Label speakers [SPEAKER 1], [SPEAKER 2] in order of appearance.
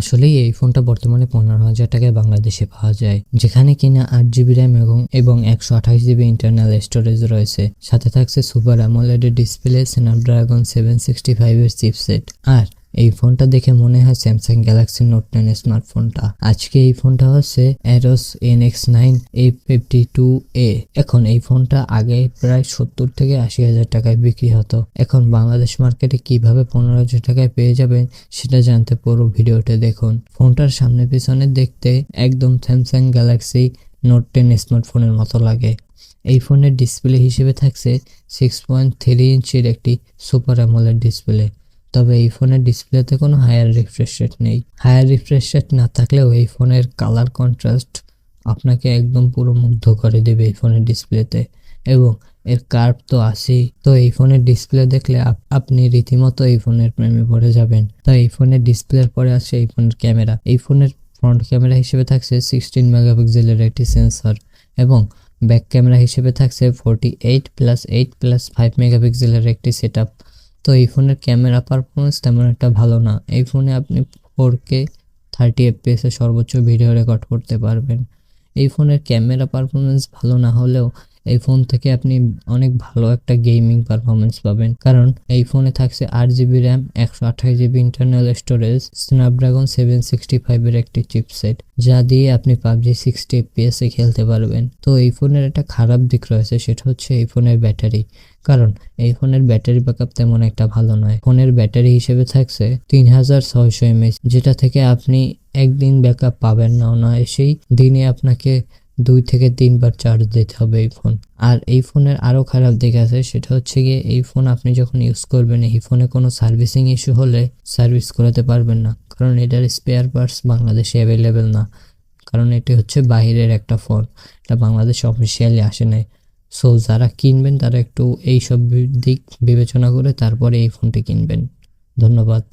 [SPEAKER 1] আসলেই এই ফোনটা বর্তমানে পনেরো হাজার টাকায় বাংলাদেশে পাওয়া যায়, যেখানে কিনা আট জিবি র্যাম এবং এবং একশো আঠাশ জিবি ইন্টারনাল স্টোরেজ রয়েছে। সাথে থাকছে সুপার অ্যামোলেডের ডিসপ্লে স্ন্যাপড্রাগন সেভেন সিক্সটি ফাইভের চিপসেট আর এই ফোনটা দেখে মনে হয় স্যামসাং গ্যালাক্সি নোট টেন স্মার্টফোনটা আজকে এই ফোনটা হচ্ছে Arrows N X nine A fifty two A এখন এই ফোনটা আগে প্রায় সত্তর থেকে আশি হাজার টাকায় বিক্রি হতো। এখন বাংলাদেশ মার্কেটে কীভাবে পনেরো হাজার টাকায় পেয়ে যাবেন সেটা জানতে পুরো ভিডিওটা দেখুন। ফোনটার সামনে পিছনে দেখতে একদম স্যামসাং গ্যালাক্সি নোট টেন স্মার্টফোনের মতো লাগে। এই ফোনের ডিসপ্লে হিসেবে থাকছে সিক্স পয়েন্ট থ্রি ইঞ্চির একটি সুপার অ্যামোলেড ডিসপ্লে তবে এই ফোনের ডিসপ্লেতে কোনো হায়ার রিফ্রেশ রেট নেই। হায়ার রিফ্রেশ রেট না থাকলেও এই ফোনের কালার কন্ট্রাস্ট আপনাকে একদম পুরো মুগ্ধ করে দেবে এই ফোনের ডিসপ্লেতে। এবং এর কার্ভ তো আছেই। তো এই ফোনের ডিসপ্লে দেখলে আপ- আপনি রীতিমতো এই ফোনের প্রেমে পড়ে যাবেন। তো এই ফোনের ডিসপ্লের পরে আসছে এই ফোনের ক্যামেরা এই ফোনের ফ্রন্ট ক্যামেরা হিসেবে থাকছে সিক্সটিন মেগাপিক্সেলের একটি সেন্সর এবং ব্যাক ক্যামেরা হিসেবে থাকছে forty eight plus eight plus five মেগাপিক্সেলের একটি সেট তো এই ফোনের ক্যামেরা পারফরমেন্স তেমন একটা ভালো না। এই ফোনে আপনি ফোর কে থার্টি এফপিএসে সর্বোচ্চ ভিডিও রেকর্ড করতে পারবেন। এই ফোনের ক্যামেরা পারফরমেন্স ভালো না হলেও এই ফোন থেকে আপনি অনেক ভালো একটা গেমিং পারফরমেন্স পাবেন। কারণ এই ফোনে থাকছে আট জিবি র্যাম একশো আঠাশ GB internal storage Snapdragon seven sixty ফাইভের একটি চিপসেট যা দিয়ে আপনি পাবজি সিক্সটি এফপিএস খেলতে পারবেন। তো এই ফোনের একটা খারাপ দিক রয়েছে, সেটা হচ্ছে এই ফোনের ব্যাটারি। কারণ এই ফোনের ব্যাটারি ব্যাকআপ তেমন একটা ভালো নয়। ফোনের ব্যাটারি হিসেবে থাকছে তিন হাজার ছয়শো এমএইচ যেটা থেকে আপনি একদিন ব্যাকআপ পাবেন না। না এসেই দিনে আপনাকে দুই থেকে তিনবার চার্জ দিতে হবে এই ফোন আর এই ফোনের আরও খারাপ দিক আছে, সেটা হচ্ছে গিয়ে এই ফোন আপনি যখন ইউজ করবেন, এই ফোনে কোনো সার্ভিসিং ইস্যু হলে সার্ভিস করাতে পারবেন না। কারণ এটার স্পেয়ার পার্টস বাংলাদেশে অ্যাভেলেবেল না। কারণ এটি হচ্ছে বাইরের একটা ফোন এটা বাংলাদেশে অফিসিয়ালি আসে নাই। সো যারা কিনবেন, তারা একটু এই সব দিক বিবেচনা করে তারপরে এই ফোনটি কিনবেন। ধন্যবাদ।